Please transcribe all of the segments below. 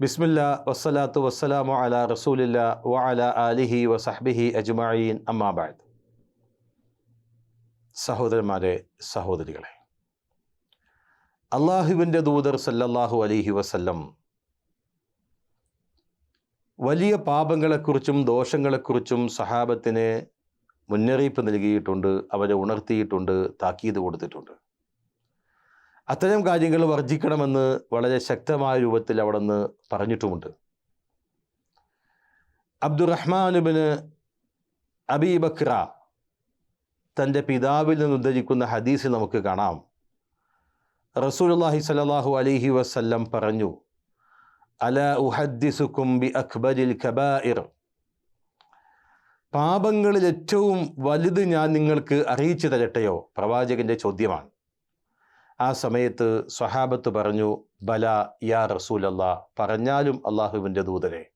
ബിസ്മില്ല വസ്സലാത്തു വസ്സലാമു അല റസൂലില്ല വ അല അലിഹി വസഹ്ബിഹി അജ്മായീൻ അമ്മാബാദ് സഹോദരന്മാരെ സഹോദരികളെ അള്ളാഹുവിന്റെ ദൂതർ സല്ലല്ലാഹു അലിഹി വസല്ലം വലിയ പാപങ്ങളെക്കുറിച്ചും ദോഷങ്ങളെക്കുറിച്ചും സഹാബത്തിന് മുന്നറിയിപ്പ് നൽകിയിട്ടുണ്ട് അവരെ ഉണർത്തിയിട്ടുണ്ട് താക്കീത് കൊടുത്തിട്ടുണ്ട്. അത്തരം കാര്യങ്ങൾ വർജിക്കണമെന്ന് വളരെ ശക്തമായ രൂപത്തിൽ അവിടെ നിന്ന് പറഞ്ഞിട്ടുമുണ്ട് അബ്ദുറഹ്മാനുബിന് അബി ബക്ര തന്റെ പിതാവിൽ നിന്ന് ഉദ്ധരിക്കുന്ന ഹദീസ് നമുക്ക് കാണാം. റസൂലുള്ളാഹി സലാഹു അലൈഹി വസ്ല്ലം പറഞ്ഞു അല ഉഹദ്ദിസുക്കും ബി അക്ബരിൽ കബായിർ പാപങ്ങളിൽ ഏറ്റവും വലുത് ഞാൻ നിങ്ങൾക്ക് അറിയിച്ചു തരട്ടെയോ? പ്രവാചകന്റെ ചോദ്യമാണ്. ആ സമയത്ത് സ്വഹാബത്ത് പറഞ്ഞു ബല യാ റസൂലല്ല. പറഞ്ഞാലും അള്ളാഹുവിന്റെ ദൂതനെ.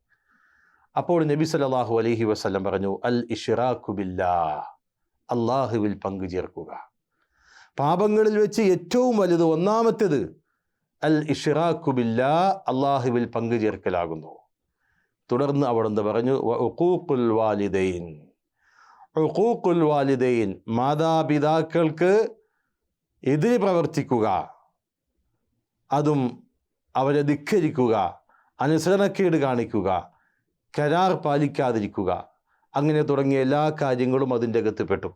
അപ്പോൾ നബി സല്ലല്ലാഹു അലഹി വസ്ലം പറഞ്ഞു അൽ ഇഷിറാഖുബില്ലാ അള്ളാഹുവിൽ പങ്കു ചേർക്കുക. പാപങ്ങളിൽ വെച്ച് ഏറ്റവും വലുത് ഒന്നാമത്തേത് അൽ ഇഷിറാഖുബില്ലാ അള്ളാഹുവിൽ പങ്കു ചേർക്കലാകുന്നു. തുടർന്ന് അവിടുന്ന് പറഞ്ഞു ഉഖൂഖുൽ വാലിദൈൻ. ഉഖൂഖുൽ വാലിദൈൻ മാതാപിതാക്കൾക്ക് എതിരെ പ്രവർത്തിക്കുക. അതും അവരെ ധിക്കരിക്കുക. അനുസരണക്കേട് കാണിക്കുക. കരാർ പാലിക്കാതിരിക്കുക. അങ്ങനെ തുടങ്ങിയ എല്ലാ കാര്യങ്ങളും അതിന്റെ അകത്ത്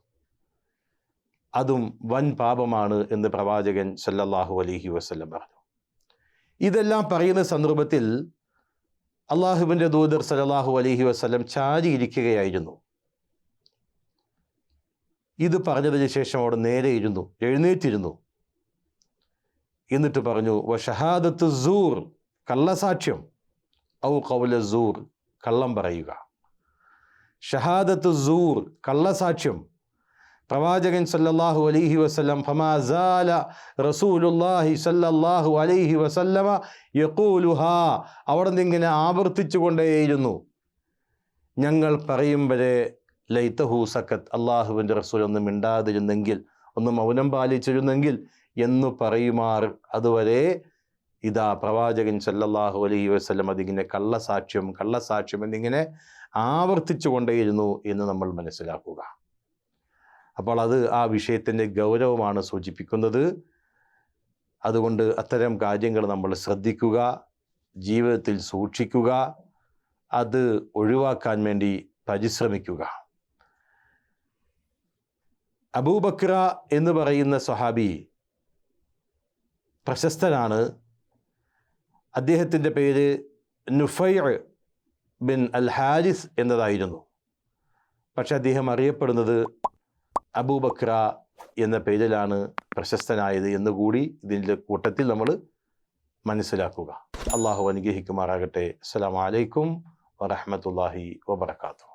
അതും വൻ പാപമാണ് എന്ന് പ്രവാചകൻ സല്ലല്ലാഹു അലഹി വസ്ല്ലം പറഞ്ഞു. ഇതെല്ലാം പറയുന്ന സന്ദർഭത്തിൽ അള്ളാഹുവിന്റെ ദൂതർ സല്ലല്ലാഹു അലഹി വസല്ലം ചാരിയിരിക്കുകയായിരുന്നു. ഇത് പറഞ്ഞതിന് ശേഷം അവിടെ നേരെ ഇരുന്നു എഴുന്നേറ്റിരുന്നു. എന്നിട്ട് പറഞ്ഞു വ സൂർ കള്ളസാക്ഷ്യം. ഔ കൗല സൂർ കള്ളം പറയുക. ഷഹാദത്ത് സൂർ കള്ളസാക്ഷ്യം. പ്രവാചകൻ സല്ലല്ലാഹു അലൈഹി വസല്ലം ഫമാസാല റസൂലുല്ലാഹി സല്ലല്ലാഹു അലൈഹി വസല്ലമ യഖൂലുഹാ. അവിടെ നിന്നിങ്ങനെ ആവർത്തിച്ചു കൊണ്ടേയിരുന്നു ഞങ്ങൾ പറയും വരെ ലൈത്തഹു സക്കത്ത് അള്ളാഹുവിന്റെ റസൂൽ ഒന്ന് മിണ്ടാതിരുന്നെങ്കിൽ ഒന്ന് മൗനം പാലിച്ചിരുന്നെങ്കിൽ എന്ന് പറയുമാർ. അതുവരെ ഇതാ പ്രവാചകൻ സല്ലല്ലാഹു അലൈഹി വസ്ലം അതിങ്ങനെ കള്ളസാക്ഷ്യം കള്ളസാക്ഷ്യം എന്നിങ്ങനെ ആവർത്തിച്ചു കൊണ്ടേയിരുന്നു എന്ന് നമ്മൾ മനസ്സിലാക്കുക. അപ്പോൾ അത് ആ വിഷയത്തിന്റെ ഗൗരവമാണ് സൂചിപ്പിക്കുന്നത്. അതുകൊണ്ട് അത്തരം കാര്യങ്ങൾ നമ്മൾ ശ്രദ്ധിക്കുക ജീവിതത്തിൽ സൂക്ഷിക്കുക അത് ഒഴിവാക്കാൻ വേണ്ടി പരിശ്രമിക്കുക. അബൂബക്ര എന്ന് പറയുന്ന സ്വഹാബി പ്രശസ്തനാണ്. അദ്ദേഹത്തിന്റെ പേര് നുഫൈർ ബിൻ അൽ ഹാരിസ് എന്നതായിരുന്നു. പക്ഷെ അദ്ദേഹം അറിയപ്പെടുന്നത് അബൂബക്ര എന്ന പേരിലാണ് പ്രശസ്തനായത് എന്നുകൂടി ഇതിന്റെ കൂട്ടത്തിൽ നമ്മൾ മനസ്സിലാക്കുക. അള്ളാഹു അനുഗ്രഹിക്കുമാറാകട്ടെ. അസ്സാം വലൈക്കും വറഹമത്തല്ലാഹി വബർക്കാത്തു